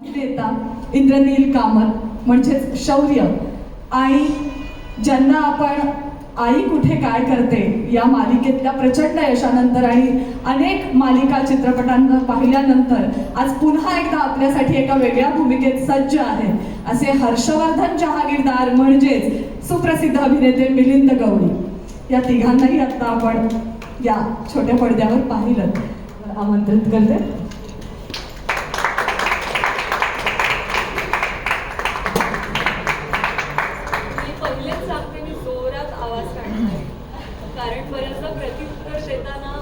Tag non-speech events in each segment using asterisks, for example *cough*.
अभिनेता इंद्रनील कामत म्हणजेच शौर्य. आई ज्यांना आपण आई कुठे काय करते या मालिकेतल्या प्रचंड यशानंतर आणि अनेक मालिका चित्रपटांना पाहिल्यानंतर आज पुन्हा एकदा आपल्यासाठी एका वेगळ्या भूमिकेत सज्ज आहेत असे हर्षवर्धन जहागीरदार म्हणजेच सुप्रसिद्ध अभिनेते मिलिंद गवळी या तिघांनाही आत्ता आपण या छोट्या पडद्यावर पाहिलं. आमंत्रित करते मी पहिलेच सांगते मी जोरात आवाज काढणार आहे. कारण बऱ्याचदा प्रत्युत्तर देताना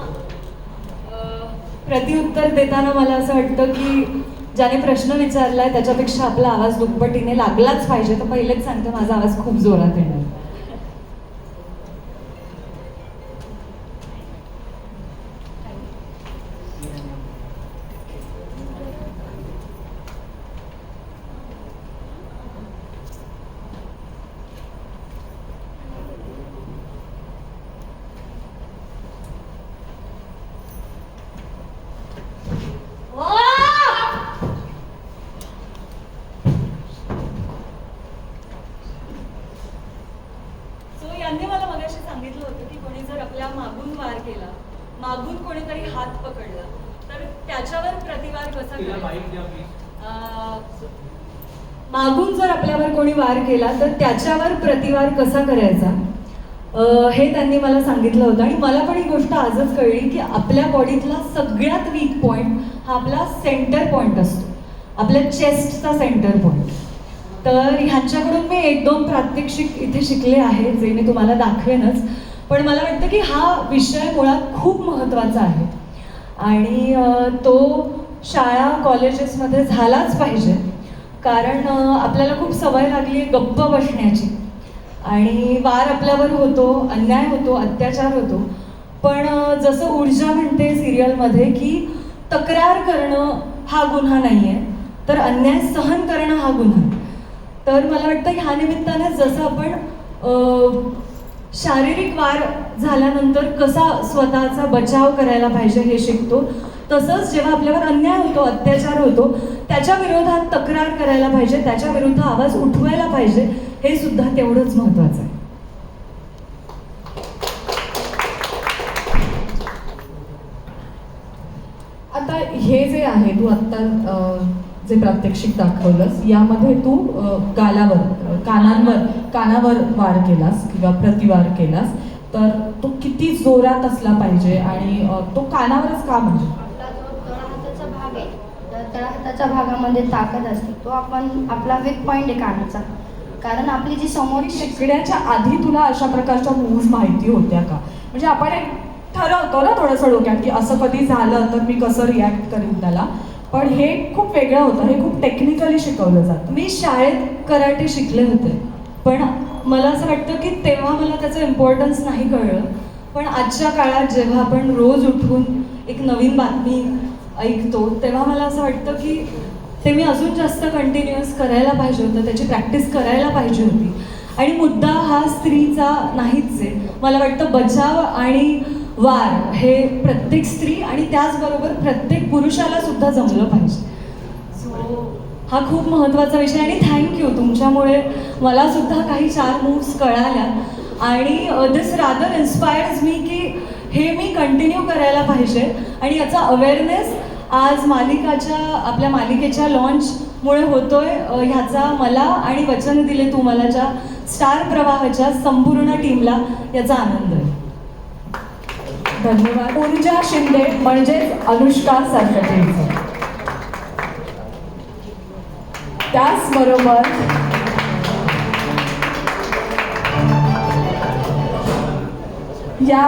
अं, प्रत्युत्तर देताना मला असं वाटतं की ज्याने प्रश्न विचारलाय त्याच्यापेक्षा आपला आवाज दुप्पटीने लागलाच पाहिजे. तर पहिलेच सांगतो माझा आवाज खूप जोरात येणार सो यांनी मला मगाशी सांगितलं होतं की कोणी जर आपल्या मागून वार केला मागून कोणीतरी हात पकडला तर त्याच्यावर प्रतिवार कसा तिला करायचा? माईक द्या प्लीज अं, मागून जर पार वार केला तर त्याच्यावर प्रतिवार कसा करायचा? हे त्यांनी मला सांगितलं होतं आणि मला पण ही गोष्ट आजच कळली की आपल्या बॉडीतला सगळ्यात वीक पॉईंट हा आपला सेंटर पॉईंट असतो. आपल्या चेस्टचा सेंटर पॉईंट तर ह्यांच्याकडून मी एक दोन प्रात्यक्षिक इथे शिकले आहे जे मी तुम्हाला दाखवेनच. पण मला वाटतं की हा विषय मुळात खूप महत्त्वाचा आहे. आणि तो शाळा कॉलेजेसमध्ये झालाच पाहिजे. कारण आपल्याला खूप सवय लागली आहे गप्प बसण्याची आणि वार आपल्यावर होतो अन्याय होतो अत्याचार होतो पण जसं ऊर्जा म्हणते सिरियलमध्ये की तक्रार करणं हा गुन्हा नाही आहे तर अन्याय सहन करणं हा गुन्हा आहे. तर मला वाटतं ह्या निमित्ताने जसं आपण शारीरिक वार झाल्यानंतर कसा स्वतःचा बचाव करायला पाहिजे हे शिकतो तसंच जेव्हा आपल्यावर अन्याय होतो अत्याचार होतो त्याच्या विरोधात तक्रार करायला पाहिजे त्याच्या विरुद्ध आवाज उठवायला पाहिजे हे सुद्धा तेवढंच महत्वाचं आहे. आता हे जे आहे तू आत्ता जे प्रात्यक्षिक दाखवलंस यामध्ये तू गालावर कानांवर कानावर वार केलास किंवा प्रतिवार केलास तर तो किती जोरात असला पाहिजे आणि तो कानावरच का म्हणजे आपला जो तळहाताचा भाग आहे त्या तळहाताच्या भागामध्ये ताकद असते तो आपण आपला वीक पॉईंट आहे कानाचा कारण आपली जी समोर शिकण्याच्या आधी तुला अशा प्रकारच्या मूव्ज माहिती होत्या का? म्हणजे आपण एक ठरवतो ना थोडंसं डोक्यात की असं कधी झालं तर मी कसं रिॲक्ट करीन त्याला. पण हे खूप वेगळं होतं हे खूप टेक्निकली शिकवलं जातं. मी शाळेत कराटे शिकले होते. पण मला असं वाटतं की तेव्हा मला त्याचं इम्पॉर्टन्स नाही कळलं. पण आजच्या काळात जेव्हा आपण रोज उठून एक नवीन बातमी ऐकतो तेव्हा मला असं वाटतं की ते मी अजून जास्त कंटिन्युअस करायला पाहिजे होतं त्याची प्रॅक्टिस करायला पाहिजे होती. आणि मुद्दा हा स्त्रीचा नाहीच आहे. मला वाटतं बचाव आणि वार हे प्रत्येक स्त्री आणि त्याचबरोबर प्रत्येक पुरुषाला सुद्धा जमलं पाहिजे. सो हा खूप महत्त्वाचा विषय आणि थँक्यू तुमच्यामुळे मला सुद्धा काही चार मूव्स कळाल्या. आणि दिस रादर इन्स्पायर्स मी की हे मी कंटिन्यू करायला पाहिजे. आणि याचा अवेअरनेस आज मालिकाच्या आपल्या मालिकेच्या लॉन्चमुळे होतोय ह्याचा मला आणि वचन दिले तू मला ज्या स्टार प्रवाहाच्या संपूर्ण टीमला याचा आनंद आहे. धन्यवाद. ऊर्जा शिंदे म्हणजेच अनुष्का सरकटे त्याचबरोबर या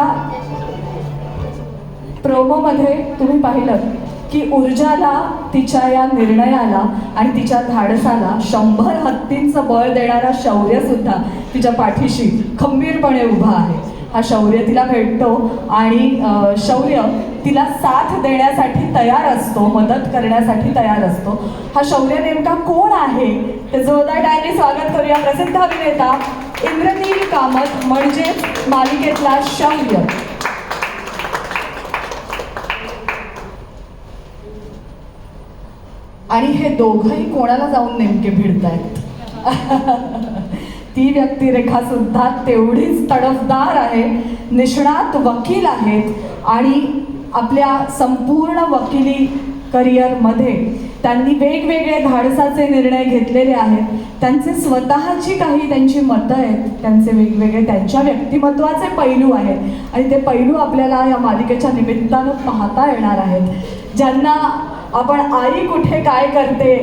प्रोमोमध्ये तुम्ही पाहिलं. की ऊर्जाला तिच्या या निर्णयाला आणि तिच्या धाडसाला शंभर हत्तींचं बळ देणारा शौर्यसुद्धा तिच्या पाठीशी खंबीरपणे उभा आहे. हा शौर्य तिला भेटतो आणि शौर्य तिला साथ देण्यासाठी तयार असतो मदत करण्यासाठी तयार असतो. हा शौर्य नेमका कोण आहे? ते जोरदार टाळ्यांनी स्वागत करूया प्रसिद्ध अभिनेता इंद्रनील कामत म्हणजे मालिकेतला शौर्य. आणि हे दोघंही कोणाला जाऊन नेमके भिडतायत? *laughs* ती व्यक्तिरेखा सुद्धा तेवढीच तडफदार आहे निष्णात वकील आहेत आणि आपल्या संपूर्ण वकिली करिअरमध्ये त्यांनी वेगवेगळे धाडसाचे निर्णय घेतलेले आहेत. त्यांचे स्वतःची काही त्यांची मतं आहेत. त्यांचे वेगवेगळे त्यांच्या व्यक्तिमत्वाचे पैलू आहेत. आणि ते पैलू आपल्याला या मालिकेच्या निमित्तानं पाहता येणार आहेत. ज्यांना आपण आई कुठे काय करते?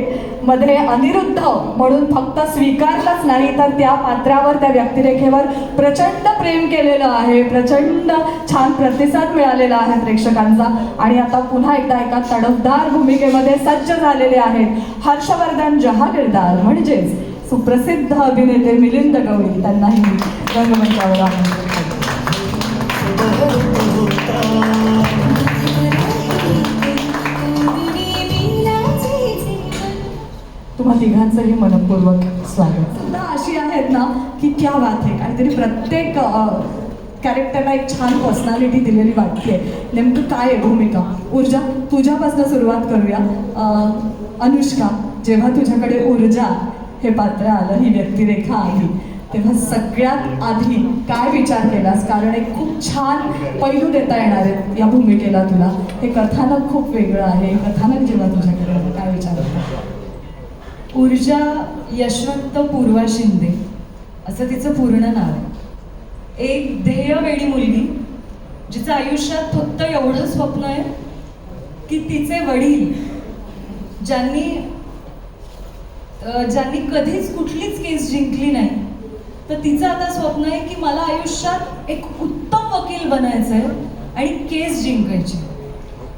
मध्ये अनिरुद्ध म्हणून फक्त स्वीकारलंच नाही तर त्या पात्रावर त्या व्यक्तिरेखेवर प्रचंड प्रेम केलेलं आहे. प्रचंड छान प्रतिसाद मिळालेला आहे प्रेक्षकांचा. आणि आता पुन्हा एकदा एका तडफदार भूमिकेमध्ये सज्ज झालेले आहेत हर्षवर्धन जहागीरदार म्हणजेच सुप्रसिद्ध अभिनेते मिलिंद गवळी. त्यांनाही रंगमंचावर आहे तुम्हा तिघांचंही मनपूर्वक स्वागत. सुद्धा अशी आहेत ना की क्या बात आहे काहीतरी प्रत्येक कॅरेक्टरला एक छान पर्सनॅलिटी दिलेली वाटते. नेमकं काय आहे भूमिका? ऊर्जा तुझ्यापासून सुरुवात करूया. अनुष्का जेव्हा तुझ्याकडे ऊर्जा हे पात्र आलं ही व्यक्तिरेखा आली तेव्हा सगळ्यात आधी काय विचार केलास? कारण एक खूप छान पैलू देता येणार आहेत या भूमिकेला तुला. हे कथानक खूप वेगळं आहे. कथानक जेव्हा तुझ्याकडे काय विचार केला ऊर्जा यशवंत पूर्वा शिंदे. असं तिचं पूर्ण नाव आहे. एक ध्येयवेळी मुलगी जिचं आयुष्यात फक्त एवढं स्वप्न आहे की तिचे वडील ज्यांनी ज्यांनी कधीच कुठलीच केस जिंकली नाही तर तिचं आता स्वप्न आहे की मला आयुष्यात एक उत्तम वकील बनायचं आहे आणि केस जिंकायची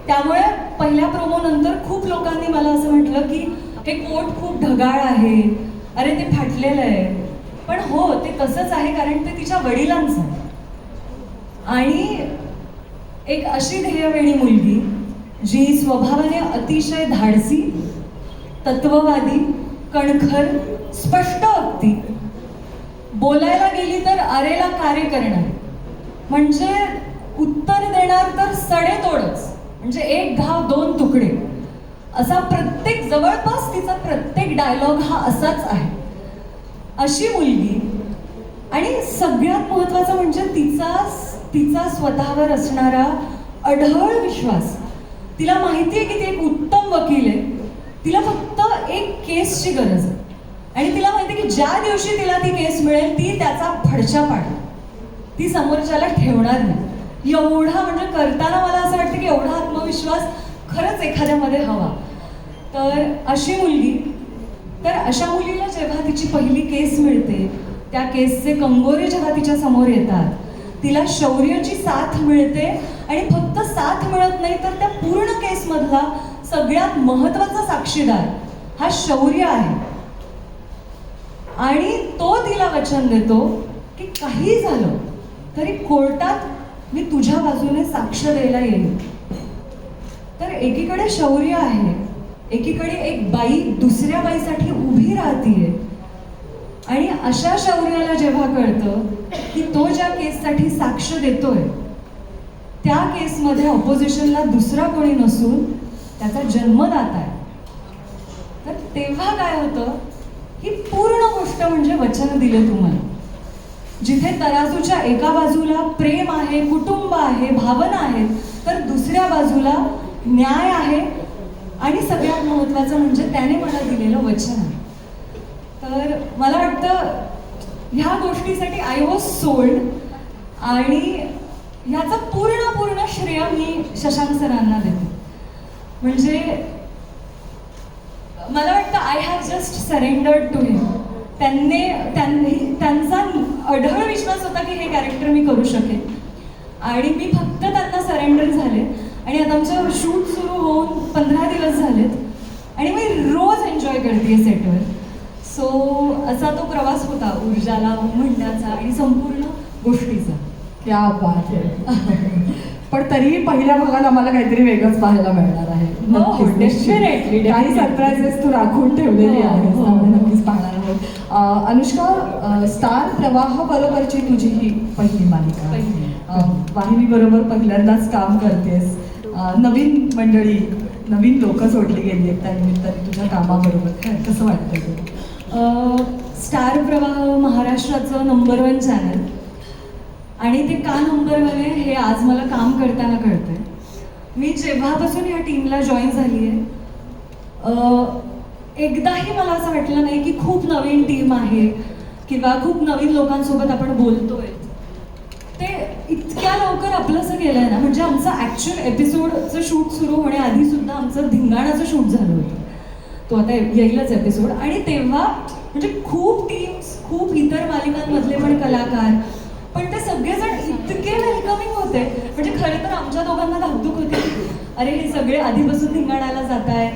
त्यामुळे पहिल्या प्रोमो नंतर खूप लोकांनी मला असं म्हटलं की हे कोट खूप ढगाळ आहे. अरे ते फाटलेलं आहे. पण हो ते तसंच आहे कारण ते तिच्या वडिलांचं आहे. आणि एक अशी ध्येयवेणी मुलगी जी स्वभावाने अतिशय धाडसी तत्ववादी कणखर स्पष्ट अगदी. बोलायला गेली तर अरेला कार्य करणार. म्हणजे उत्तर देणार तर सडेतोडच. म्हणजे एक घाव दोन तुकडे. असा प्रत्येक जवळपास तिचा प्रत्येक डायलॉग हा असाच आहे. अशी मुलगी आणि सगळ्यात महत्वाचं म्हणजे तिचा तिचा स्वतःवर असणारा अढळ विश्वास. तिला माहिती आहे की ती एक उत्तम वकील आहे. तिला फक्त एक केसची गरज आहे. आणि तिला माहिती आहे की ज्या दिवशी तिला ती केस मिळेल ती त्याचा फडशा पाडेल. ती समोरच्याला ठेवणार नाही. एवढा म्हणजे करताना मला असं वाटतं की एवढा आत्मविश्वास खरंच एखाद्यामध्ये हवा. तर अशी मुलगी तर अशा मुलीला जेव्हा तिची पहिली केस मिळते त्या केसचे कंगोरे जेव्हा तिच्या समोर येतात तिला शौर्याची साथ मिळते आणि फक्त साथ मिळत नाही तर त्या पूर्ण केसमधला सगळ्यात महत्त्वाचा साक्षीदार हा शौर्य आहे. आणि तो तिला वचन देतो की काही झालं तरी कोर्टात मी तुझ्या बाजूने साक्ष द्यायला येईल तर एकीकडे शौर्य आहे एकीकडे एक बाई दुसऱ्या बाईसाठी उभी राहतीये. आणि अशा शौर्याला जेव्हा कळतं की तो ज्या केससाठी साक्ष देतोय त्या केसमध्ये ऑपोजिशनला दुसरा कोणी नसून त्याचा जन्मदाता आहे. तर तेव्हा काय होतं ही पूर्ण गोष्ट म्हणजे वचन दिलं तुम्हाला. जिथे तराजूच्या एका बाजूला प्रेम आहे कुटुंब आहे भावना आहेत तर दुसऱ्या बाजूला न्याय आहे आणि सगळ्यात महत्त्वाचं म्हणजे त्याने मला दिलेलं वचन आहे. तर मला वाटतं ह्या गोष्टीसाठी आय वॉज सोल्ड आणि ह्याचं पूर्ण पूर्ण श्रेय मी शशांक सरांना देते. म्हणजे मला वाटतं I have just surrendered to him त्यांनी त्यांनी त्यांचा अढळ विश्वास होता की हे कॅरेक्टर मी करू शकेन. आणि मी फक्त त्यांना सरेंडर झाले. आणि आता आमचं शूट सुरू होऊन पंधरा दिवस झालेत. आणि मी रोज एन्जॉय करते सेटवर सो असा तो प्रवास होता ऊर्जाला म्हणण्याचा आणि संपूर्ण गोष्टीचा. क्या बात आहे. पण तरीही पहिल्या भागात आम्हाला काहीतरी वेगळंच पाहायला मिळणार आहे. हो, काही. सरप्राईजेस तू राखून ठेवलेली हो, आहेस हो. नक्कीच पाहणार आहोत. अनुष्का स्टार प्रवाह बरोबरची तुझी ही पहिली मालिका. वाहिनी बरोबर पहिल्यांदाच काम करतेस. नवीन मंडळी नवीन लोक जोडली गेली आहेत त्यानिमित्ताने तुझ्या कामाबरोबर. काय कसं वाटतं ते स्टार प्रवाह महाराष्ट्राचं नंबर वन चॅनल आणि ते का नंबर वन आहे हे आज मला काम करताना कळतंय. मी जेव्हापासून या टीमला जॉईन झाली आहे एकदाही मला असं वाटलं नाही की खूप नवीन टीम आहे किंवा खूप नवीन लोकांसोबत आपण बोलतोय. इतक्या लवकर आपलंसं केलंय ना म्हणजे आमचं ॲक्च्युअल एपिसोडचं शूट सुरू होण्याआधी सुद्धा आमचं धिंगाणाचं शूट झालं होतं. तो आता येईलच एपिसोड आणि तेव्हा म्हणजे खूप टीम्स खूप इतर मालिकांमधले पण कलाकार पण ते सगळेजण इतके वेलकमिंग होते. म्हणजे खरं तर आमच्या दोघांना धाकधूक होती अरे हे सगळे आधीपासून धिंगाणाला जात आहे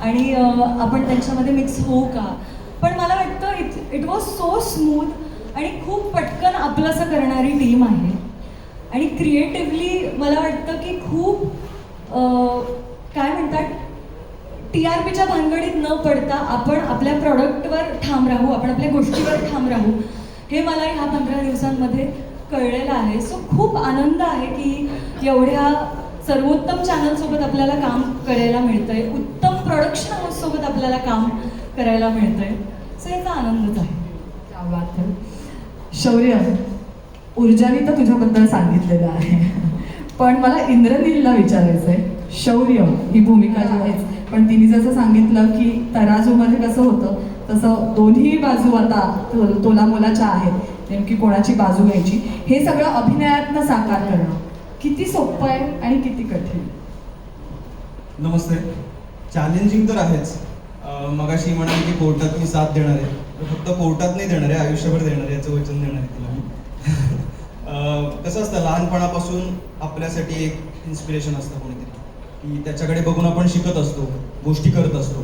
आणि आपण त्यांच्यामध्ये मिक्स होऊ का? पण मला वाटतं it it was so smooth आणि खूप पटकन आपलंसं करणारी टीम आहे. आणि क्रिएटिव्हली मला वाटतं की खूप अं, काय म्हणतात टी आर पीच्या भानगडीत न पडता आपण आपल्या प्रॉडक्टवर ठाम राहू आपण आपल्या गोष्टीवर ठाम राहू हे मला ह्या पंधरा दिवसांमध्ये कळलेलं आहे. सो खूप आनंद आहे की एवढ्या सर्वोत्तम चॅनलसोबत आपल्याला काम करायला मिळतंय उत्तम प्रोडक्शन हाऊससोबत आपल्याला काम करायला मिळतंय. सो याचा आनंदच आहे. शौर्य ऊर्जानी तर तुझ्याबद्दल सांगितलेलं आहे. पण मला इंद्रनीलला आहे शौर्य ही भूमिका जी आहेच पण तिने जसं सांगितलं की तराजूमध्ये कसं होतं तसं दोन्ही बाजू आता तोला मुलाच्या आहेत. नेमकी कोणाची बाजू घ्यायची? हे सगळं अभिनयातनं साकार करणं. किती सोपं आहे आणि किती कठीण. नमस्ते. चॅलेंजिंग तर आहेच. मगाशी म्हणाली की कोर्टात मी साथ देणार आहे. फक्त कोर्टात नाही देणार आहे आयुष्यभर देणार आहे याचं वचन देणार आहे तिला. कसं असतं लहानपणापासून आपल्यासाठी एक इन्स्पिरेशन असतं कोणीतरी. की त्याच्याकडे बघून आपण शिकत असतो गोष्टी करत असतो.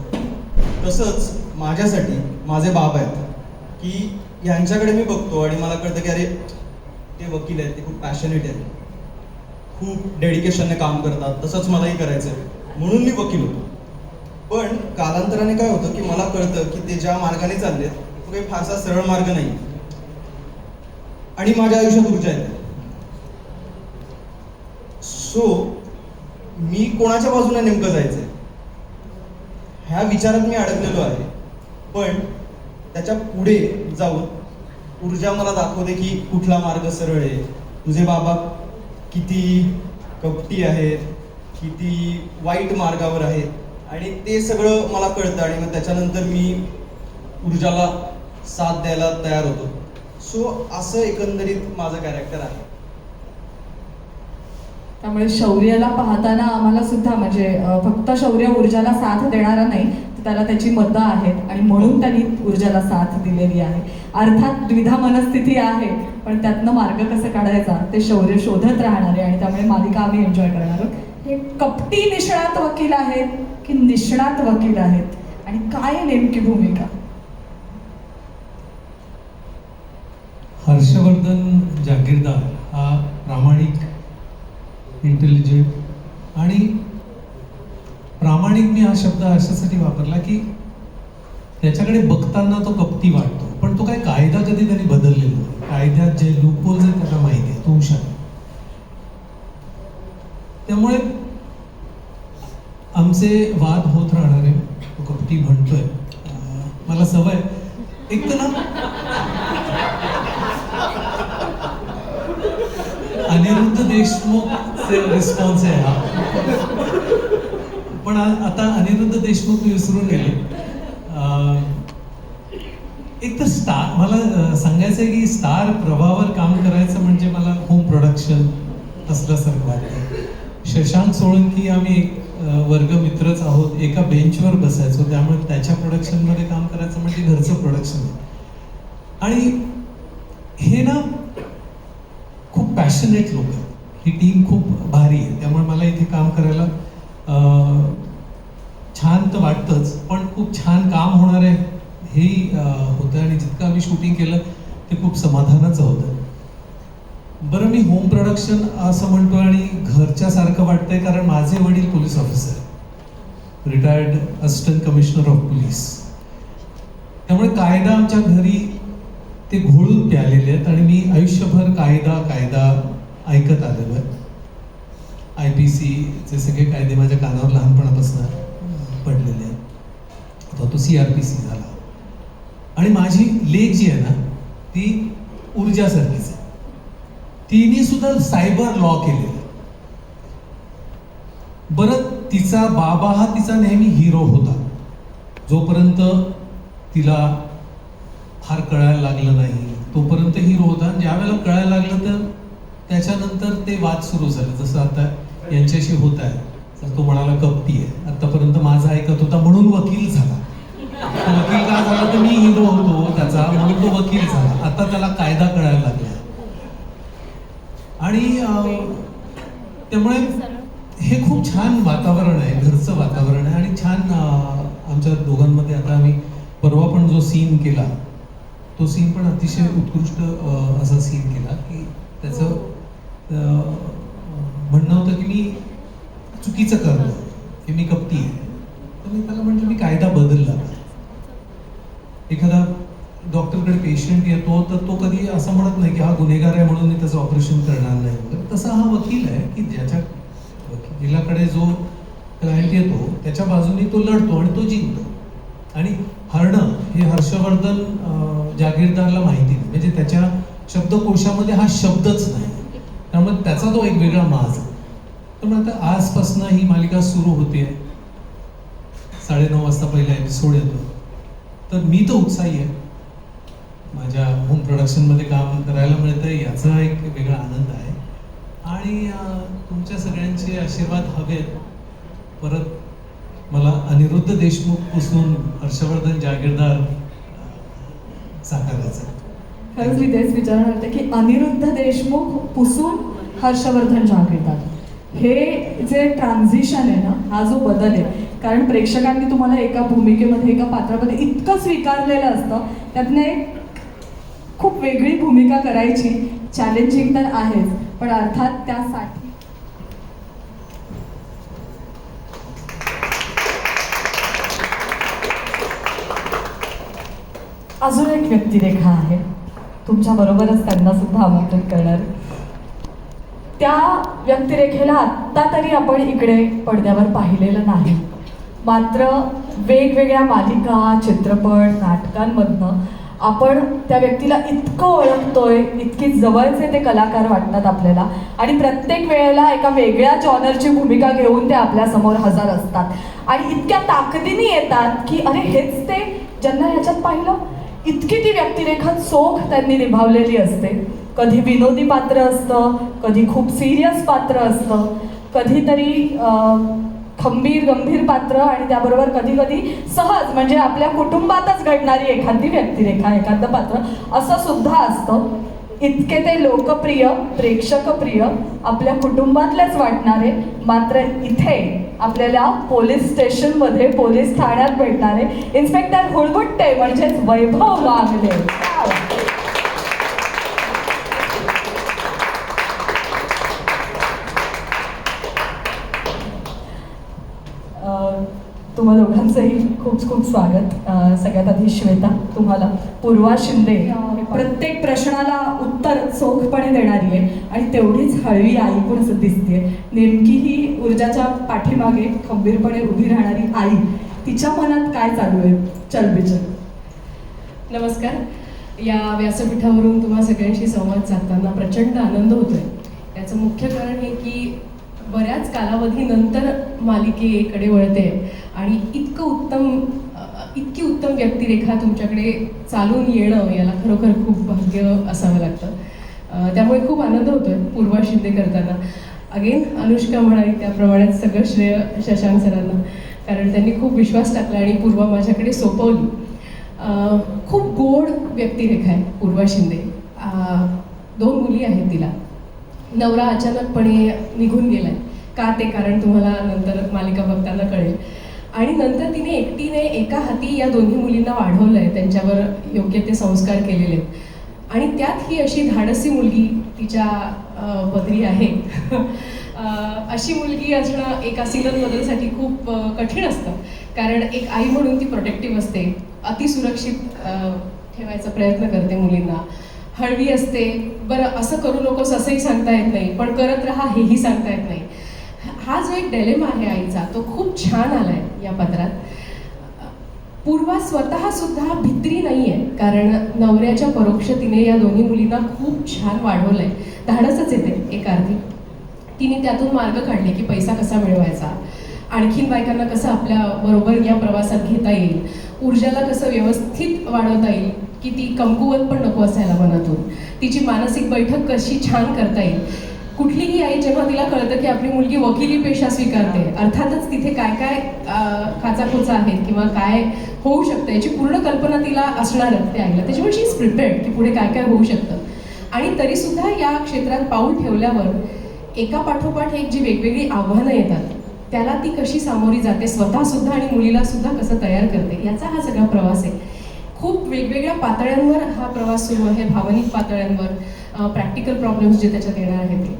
तसंच माझ्यासाठी माझे बाब आहेत की यांच्याकडे मी बघतो आणि मला कळतं की अरे ते वकील आहेत ते खूप पॅशनेट आहेत. खूप डेडिकेशनने काम करतात तसंच मलाही करायचं आहे म्हणून मी वकील होतो. पण कालांतराने काय होतं की मला कळतं की ते ज्या मार्गाने चाललेत तो काही फारसा सरळ मार्ग नाही. आणि माझ्या आयुष्यात ऊर्जा येते. सो मी कोणाच्या बाजूने नेमकं जायचंय? ह्या विचारात मी अडकलेलो आहे. पण त्याच्या पुढे जाऊन ऊर्जा मला दाखवते की कुठला मार्ग सरळ आहे. तुझे बाबा किती कपटी आहेत किती वाईट मार्गावर आहेत आणि ते सगळं मला कळतं. आणि मग त्याच्यानंतर मी ऊर्जाला साथ द्यायला तयार होतो. सो असं एकंदरीत माझं कॅरेक्टर आहे. त्यामुळे शौर्याला पाहताना आम्हाला सुद्धा म्हणजे फक्त शौर्य ऊर्जाला साथ देणारा नाही त्याला त्याची मतं आहेत आणि म्हणून त्यांनी ऊर्जाला साथ दिलेली आहे. अर्थात द्विधा मनस्थिती आहे पण त्यातनं मार्ग कसं काढायचा ते शौर्य शोधत राहणार आहे आणि त्यामुळे मालिका आम्ही एन्जॉय करणार आहोत. हे कपटी निष्णात वकील आहेत की निष्णात वकील आहेत? आणि काय नेमकी भूमिका? हर्षवर्धन जागीरदार हा प्रामाणिक इंटेलिजंट आणि प्रामाणिक मी हा शब्द अशासाठी वापरला की त्याच्याकडे बघताना तो कपटी वाटतो. पण तो काय कायदा कधी त्यांनी बदललेला कायद्यात जे लूपोल्स आहेत त्याला माहिती आहे तो हुशार त्यामुळे आमचे वाद होत राहणारे तो कपटी म्हणतोय. मला सवय एक तर ना देशमुख देशमुखचे रिस्पॉन्स आहे हा. पण आता अनिरुद्ध देशमुख मी विसरून गेले. एक तर स्टार मला सांगायचं आहे की स्टार प्रभावर काम करायचं म्हणजे मला होम प्रोडक्शन असल्यासारखं वाटतं. शशांक सोळंकी आम्ही एक वर्ग मित्रच आहोत. एका बेंचवर बसायचो. त्यामुळे त्याच्या प्रोडक्शनमध्ये काम करायचं म्हणजे घरचं प्रोडक्शन आणि हे ना खूप पॅशनेट लोक आहेत. ही टीम खूप भारी आहे. त्यामुळे मला इथे काम करायला छान तर वाटतंच पण खूप छान काम होणार आहे हेही होतं आणि जितकं आम्ही शूटिंग केलं ते खूप समाधानाचं होतं बरं मी होम प्रोडक्शन असं म्हणतो आणि घरच्यासारखं वाटतंय कारण माझे वडील police officer retired assistant commissioner of police त्यामुळे कायदा आमच्या घरी ते घोळून प्यालेले आहेत. आणि मी आयुष्यभर कायदा कायदा ऐकत आलेलो आहे. आय पी सीचे सगळे कायदे माझ्या कानावर लहानपणापासून पडलेले आहेत. आता तो सी आर पी सी झाला. आणि माझी लेख जी आहे ना ती ऊर्जासारखीच आहे. तिने सुद्धा सायबर लॉ केलेलं. बरं तिचा बाबा हा तिचा नेहमी हिरो होता. जोपर्यंत तिला फार कळायला लागलं नाही तोपर्यंत हिरो होता. आणि ज्या वेळेला कळायला लागलं तर त्याच्यानंतर ते वाद सुरू झाले. जसं आता यांच्याशी होत आहे. तर तो म्हणाला कपटी आहे. आतापर्यंत माझा ऐकत होता म्हणून वकील झाला. वकील का झाला? तर मी हिरो होतो त्याचा म्हणून तो वकील झाला. आता त्याला कायदा कळायला लागला. आणि त्यामुळे हे खूप छान वातावरण आहे घरचं वातावरण आहे. आणि छान आमच्या दोघांमध्ये आता आम्ही परवा पण जो सीन केला तो सीन पण अतिशय उत्कृष्ट असा सीन केला की त्याचं म्हणणं होतं की मी चुकीचं करतो की मी कपटी आहे. तर मी त्याला म्हटलं मी कायदा बदलला एखादा डॉक्टरकडे पेशंट येतो तर तो कधी असं म्हणत नाही की हा गुन्हेगार आहे म्हणून मी त्याचं ऑपरेशन करणार नाही. वगैरे तसा हा वकील आहे की ज्याच्या वकिलाकडे जो क्लायंट येतो त्याच्या बाजूने तो लढतो आणि तो जिंकतो. आणि हरणं हे हर्षवर्धन जागीरदारला माहिती नाही. म्हणजे त्याच्या शब्दकोशामध्ये हा शब्दच नाही. त्यामुळे त्याचा तो एक वेगळा माज त्यामुळे आता आजपासून ही मालिका सुरू होते साडेनऊ वाजता पहिला एपिसोड येतो तर मी तर उत्साही आहे. माझ्या होम प्रोडक्शनमध्ये काम करायला मिळतं याचा एक वेगळा आनंद आहे. आणि तुमच्या सगळ्यांचे आशीर्वाद हवेत. परत मला अनिरुद्ध देशमुखपासून हर्षवर्धन जागीरदार अं, साकारायचं खरंच मी तेच विचारणार होते की अनिरुद्ध देशमुख पुसून हर्षवर्धन जागीरदार हे जे ट्रान्झिशन आहे ना हा जो बदल आहे कारण प्रेक्षकांनी तुम्हाला एका भूमिकेमध्ये एका पात्रामध्ये इतकं स्वीकारलेलं असतं त्यातनं एक खूप वेगळी भूमिका करायची चॅलेंजिंग तर आहेच पण अर्थात त्यासाठी अजून एक व्यक्तिरेखा आहे. तुमच्या बरोबरच त्यांना सुद्धा आमंत्रित करणार. त्या व्यक्तिरेखेला आत्ता तरी आपण इकडे पडद्यावर पाहिलेलं नाही. मात्र वेगवेगळ्या मालिका चित्रपट नाटकांमधनं आपण त्या व्यक्तीला इतकं ओळखतोय इतकी जवळचे ते कलाकार वाटतात आपल्याला. आणि प्रत्येक वेळेला एका वेगळ्या जॉनरची भूमिका घेऊन ते आपल्यासमोर हजर असतात. आणि इतक्या ताकदीने येतात की अरे हेच ते ज्यांना ह्याच्यात पाहिलं इतकी ती व्यक्तिरेखा चोख त्यांनी निभावलेली असते. कधी विनोदी पात्र असतं कधी खूप सिरियस पात्र असतं कधीतरी खंबीर गंभीर पात्र आणि त्याबरोबर कधी कधी सहज म्हणजे आपल्या कुटुंबातच घडणारी एखादी व्यक्तिरेखा एखादं पात्र असं सुद्धा असतं. इतके ते लोकप्रिय प्रेक्षकप्रिय आपल्या कुटुंबातलेच वाटणारे मात्र इथे आपल्याला पोलीस स्टेशनमध्ये पोलीस ठाण्यात भेटणारे इन्स्पेक्टर हुळबुट्टे म्हणजेच वैभव लागले तुम्हा दोघांचंही खूप खूप स्वागत. सगळ्यात आधी श्वेता तुम्हाला पूर्वा शिंदे प्रत्येक प्रश्नाला उत्तर चोखपणे देणारी आहे आणि तेवढीच हळवी आई पण असं दिसते नेमकी ही ऊर्जाच्या पाठीमागे खंबीरपणे उभी राहणारी आई तिच्या मनात काय चालू आहे? चल बिचल. नमस्कार. या व्यासपीठावरून तुम्हा सगळ्यांशी संवाद साधताना प्रचंड आनंद होतोय. याचं मुख्य कारण हे की बऱ्याच कालावधीनंतर मालिकेकडे वळते. आणि इतकं उत्तम इतकी उत्तम व्यक्तिरेखा तुमच्याकडे चालून येणं याला खरोखर खूप भाग्य असावं लागतं. त्यामुळे खूप आनंद होतो आहे पूर्वा शिंदे करताना. अगेन अनुष्का म्हणाली त्याप्रमाणे सगळं श्रेय शशांक सरांना. कारण त्यांनी खूप विश्वास टाकला आणि पूर्वा माझ्याकडे सोपवली. खूप गोड व्यक्तिरेखा आहे पूर्वा शिंदे. दोन मुली आहेत तिला. नवरा अचानकपणे निघून गेलाय. का ते कारण तुम्हाला नंतर मालिका बघताना कळेल. आणि नंतर तिने एकटीने एका हाती या दोन्ही मुलींना वाढवलंय. त्यांच्यावर योग्य ते संस्कार केलेले आहेत. आणि त्यात ही अशी धाडसी मुलगी तिच्या पदरी आहे. अशी मुलगी असणं एका सिंगल मदरसाठी खूप कठीण असतं. कारण एक आई म्हणून ती प्रोटेक्टिव्ह असते. अतिसुरक्षित ठेवायचा प्रयत्न करते मुलींना. हळवी असते. बरं असं करू नकोस असंही सांगता येत नाही. पण करत राहा हेही सांगता येत नाही. हा जो एक डेलेमा आहे आईचा तो खूप छान आलाय या पत्रात पूर्वा स्वतः सुद्धा भित्री नाही आहे कारण नवऱ्याच्या परोक्ष तिने या दोन्ही मुलींना खूप छान वाढवलंय. धाडसच येते एक अर्थी तिने त्यातून मार्ग काढले की पैसा कसा मिळवायचा? आणखीन बायकांना कसं आपल्या बरोबर या प्रवासात घेता येईल? ऊर्जाला कसं व्यवस्थित वाढवता येईल? की ती कमकुवत पण नको असायला मनातून. तिची मानसिक बैठक कशी छान करता येईल. कुठलीही आई जेव्हा तिला कळतं की आपली मुलगी वकिली पेशा स्वीकारते अर्थातच तिथे काय काय खाचाखोचा आहेत किंवा काय होऊ शकतं याची पूर्ण कल्पना तिला असणारच ते आईला. त्याच्यामुळे शी इज प्रिपेअर्ड की पुढे काय काय होऊ शकतं. आणि तरीसुद्धा या क्षेत्रात पाऊल ठेवल्यावर एका पाठोपाठ एक जी वेगवेगळी आव्हानं येतात त्याला ती कशी सामोरी जाते स्वतःसुद्धा आणि मुलीला सुद्धा कसं तयार करते याचा हा सगळा प्रवास आहे. खूप वेगवेगळ्या पातळ्यांवर हा प्रवास सुरू आहे भावनिक पातळ्यांवर प्रॅक्टिकल प्रॉब्लेम्स जे त्याच्यात येणार आहेत ते.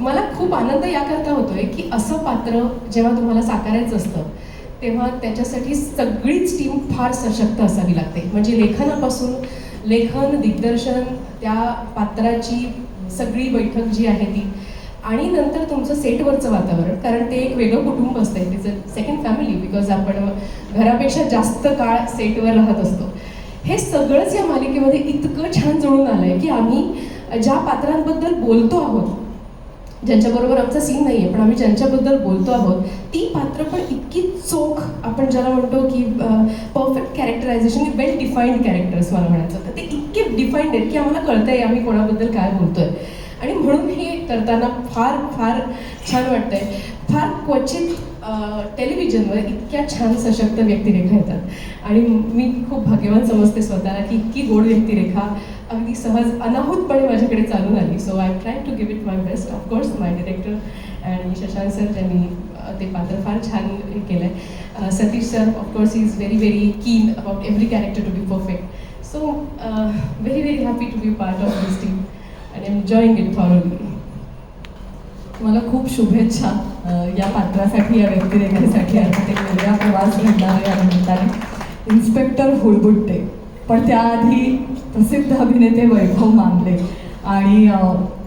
मला खूप आनंद याकरता होतोय की असं पात्र जेव्हा तुम्हाला साकारायचं असतं तेव्हा त्याच्यासाठी सगळीच टीम फार सशक्त असावी लागते. म्हणजे लेखनापासून लेखन दिग्दर्शन त्या पात्राची सगळी बैठक जी आहे ती आणि नंतर तुमचं सेटवरचं वातावरण कारण ते एक वेगळं कुटुंब असतं तिचं सेकंड फॅमिली बिकॉज आपण घरापेक्षा जास्त काळ सेटवर राहत असतो. हे सगळंच या मालिकेमध्ये इतकं छान जुळून आलं आहे की आम्ही ज्या पात्रांबद्दल बोलतो आहोत ज्यांच्याबरोबर आमचा सीन नाही आहे पण आम्ही ज्यांच्याबद्दल बोलतो आहोत ती पात्र पण इतकी चोख आपण ज्याला म्हणतो की perfect characterisation well defined characters मला म्हणायचं. तर ते इतके डिफाईंड आहेत की आम्हाला कळतं आहे आम्ही कोणाबद्दल काय बोलतोय. आणि म्हणून हे करताना फार फार छान वाटतंय. फार क्वचित टेलिव्हिजनवर इतक्या छान सशक्त व्यक्तिरेखा येतात. आणि मी खूप भाग्यवान समजते स्वतःला की इतकी गोड व्यक्तिरेखा अगदी सहज अनाहूतपणे माझ्याकडे चालून आली. So I try to give it my best of course my director आणि शशांक सर त्यांनी ते पात्र फार छान हे केलं आहे Satish sir of course he is very very keen about every character to be perfect so very very happy to be part of this team आणि जॉईंग इट थॉरली तुम्हाला खूप शुभेच्छा या पात्रासाठी या व्यक्तिरेखेसाठी. अर्थात एक वेगळा प्रवास घडणार या निमित्ताने. इन्स्पेक्टर हुळबुट्टे पण त्याआधी प्रसिद्ध अभिनेते वैभव मानले. आणि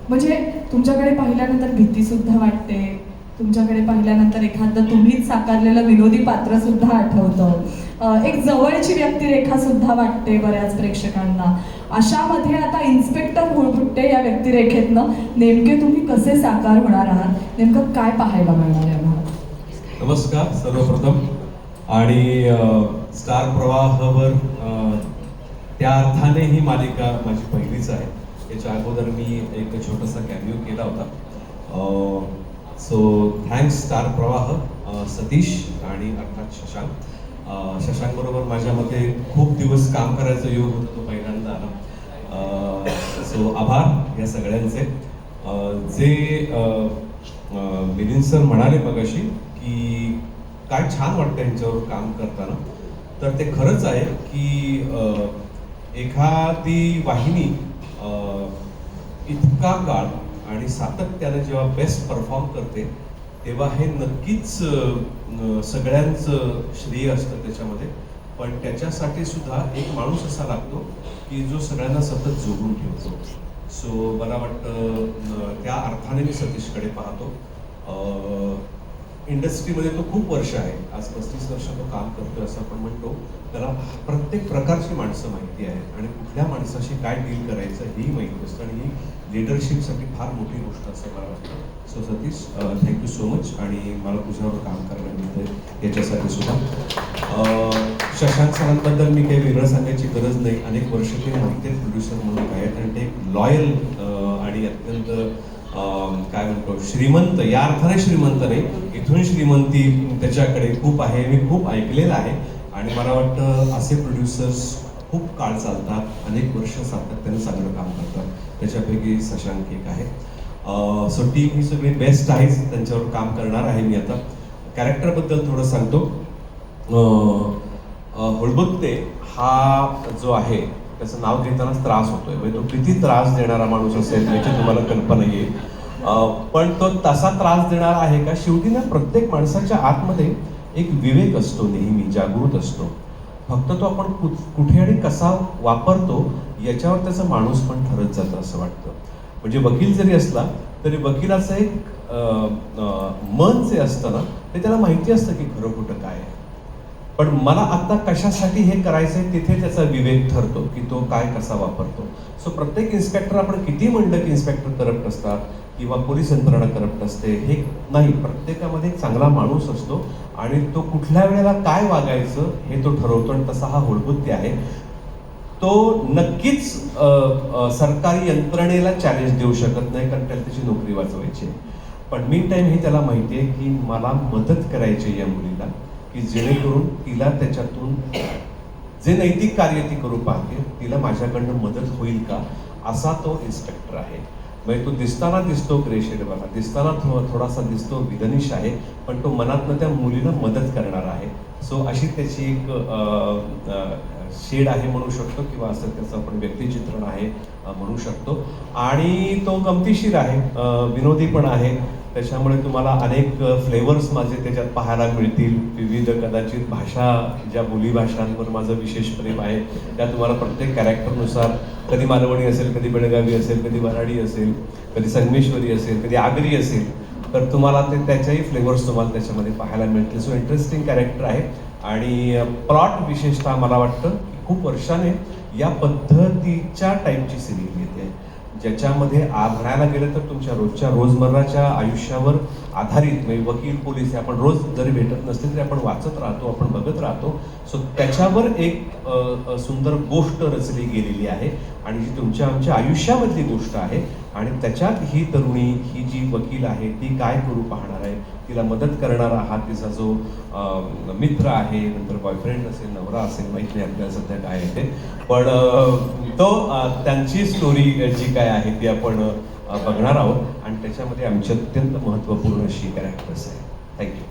म्हणजे तुमच्याकडे पाहिल्यानंतर भीतीसुद्धा वाटते तुमच्याकडे पाहिल्यानंतर एखादं तुम्हीच साकारलेलं विनोदी पात्रसुद्धा आठवतं. एक जवळची व्यक्तिरेखासुद्धा वाटते बऱ्याच प्रेक्षकांना. अशामध्ये आता इन्स्पेक्टर हुळबुट्टे या व्यक्तिरेखेतनं नेमके तुम्ही कसे साकार होणार आहात? नेमकं काय पाहायला मिळणार आहे आम्हाला? नमस्कार सर्वप्रथम. आणि स्टार प्रवाहावर त्या अर्थाने ही मालिका माझी पहिलीच आहे. याच्या अगोदर मी एक छोटासा कॅमिओ केला होता. सो थँक्स स्टार प्रवाह सतीश आणि अर्थात शशांक. शशांकबरोबर शशांक बरोबर खूप दिवस काम करायचं योग होतं तो पहिल्यांदा आला सो uh, आभार या सगळ्यांचे. Uh, जे मिलिंद सर म्हणाले मगाशी की काय छान वाटतं यांच्यावर काम करताना. तर ते खरंच आहे की एखादी वाहिनी इतका काळ आणि सातत्यानं जेव्हा बेस्ट परफॉर्म करते तेव्हा हे नक्कीच सगळ्यांचं श्रेय असतं त्याच्यामध्ये. पण त्याच्यासाठी सुद्धा एक माणूस असा लागतो की जो सगळ्यांना सतत जोडून ठेवतो. सो मला वाटतं त्या अर्थाने मी सतीशकडे पाहतो. इंडस्ट्रीमध्ये तो खूप वर्ष आहे. आज पस्तीस वर्ष तो काम करतोय असं आपण म्हणतो. त्याला प्रत्येक प्रकारची माणसं माहिती आहे आणि कुठल्या माणसाशी काय डील करायचं हेही माहिती असतं आणि ही लिडरशिपसाठी फार मोठी गोष्ट असं मला वाटतं. So Satish thank you so much आणि मला तुझ्यावर काम करायला मिळतंय याच्यासाठी सुद्धा. शशांक सरांबद्दल मी काही वेगळं सांगायची गरज नाही. अनेक वर्ष ते माहिती प्रोड्युसर म्हणून आहेत आणि ते लॉयल आणि अत्यंत काय म्हणतो श्रीमंत या अर्थाने श्रीमंत नाही. इथून श्रीमंती त्याच्याकडे खूप आहे. मी खूप ऐकलेलं आहे. आणि मला वाटतं असे प्रोड्युसर्स खूप काळ चालतात. अनेक वर्ष सातत्याने चांगलं काम करतात. त्याच्यापैकी शशांक एक आहे. सो टीम ही सगळी बेस्ट आहेच त्यांच्यावर काम करणार आहे मी आता. कॅरेक्टरबद्दल थोडं सांगतो. अं, हा जो आहे त्याचं नाव घेतानाच त्रास होतोय. म्हणजे तो किती त्रास देणारा माणूस असेल याची तुम्हाला कल्पना येईल. पण तो तसा त्रास देणारा आहे का? शेवटी ना प्रत्येक माणसाच्या आतमध्ये एक विवेक असतो नेहमी जागृत असतो. फक्त तो आपण कु- कुठे आणि कसा वापरतो याच्यावर त्याचा माणूस पण ठरत जातं असं वाटतं. म्हणजे वकील जरी असला तरी वकिलाचं एक मन जे असतं ना ते त्याला माहिती असतं की खरं कुठं काय आहे. पण मला आता कशासाठी हे करायचं आहे तिथे त्याचा विवेक ठरतो की तो काय कसा वापरतो. सो प्रत्येक इन्स्पेक्टर आपण किती म्हणलं की इन्स्पेक्टर करप्ट असतात किंवा पोलीस यंत्रणा करप्ट असते हे नाही. प्रत्येकामध्ये एक चांगला माणूस असतो आणि तो कुठल्या वेळेला काय वागायचं हे तो ठरवतो आणि तसा हा होळबुद्धी आहे. तो नक्कीच सरकारी यंत्रणेला चॅलेंज देऊ शकत नाही कारण त्याला त्याची नोकरी वाचवायची आहे. पण मी टाईम हे त्याला माहिती आहे की मला मदत करायची आहे या मुलीला की जेणेकरून तिला त्याच्यातून जे नैतिक कार्य ती करू पाहते तिला माझ्याकडनं मदत होईल का असा तो इन्स्पेक्टर आहे. म्हणजे तो दिसताना दिसतो ग्रे बघा. दिसताना थो थोडासा दिसतो विधनिश आहे पण तो मनातनं त्या मुलीला मदत करणार आहे. सो अशी त्याची एक शेड आहे म्हणू शकतो किंवा असं त्याचं आपण व्यक्तिचित्रण आहे म्हणू शकतो. आणि तो गमतीशीर आहे विनोदी पण आहे. त्याच्यामुळे तुम्हाला अनेक फ्लेवर्स माझे त्याच्यात पाहायला मिळतील. विविध कदाचित भाषा ज्या बोलीभाषांवर माझं विशेष प्रेम आहे त्या तुम्हाला प्रत्येक कॅरेक्टरनुसार कधी मालवणी असेल कधी बेळगावी असेल कधी वराडी असेल कधी संगमेश्वरी असेल कधी आगरी असेल तर तुम्हाला ते त्याच्याही फ्लेवर्स तुम्हाला त्याच्यामध्ये पाहायला मिळतील. सो इंटरेस्टिंग कॅरेक्टर आहे. आणि प्लॉट विशेषतः मला वाटतं की खूप वर्षाने या पद्धतीच्या टाईपची सिरीज येते. ज्याच्यामध्ये आ म्हणायला गेलं तर तुमच्या रोजच्या रोजमर्राच्या आयुष्यावर आधारित म्हणजे वकील पोलीस हे आपण रोज जरी भेटत नसतील तरी आपण वाचत राहतो आपण बघत राहतो. सो त्याच्यावर एक सुंदर गोष्ट रचली गेलेली आहे आणि जी तुमच्या आमच्या आयुष्यामधली गोष्ट आहे आणि त्याच्यात ही तरुणी ही जी वकील आहे ती काय करू पाहणार आहे? तिला मदत करणारा हा तिचा जो मित्र आहे नंतर बॉयफ्रेंड असेल नवरा असेल माहीत नाही आपल्याला सध्या काय आहे ते. पण तो त्यांची स्टोरी जी काय आहे ती आपण बघणार आहोत. आणि त्याच्यामध्ये आमची अत्यंत महत्त्वपूर्ण अशी कॅरेक्टर्स आहे थँक्यू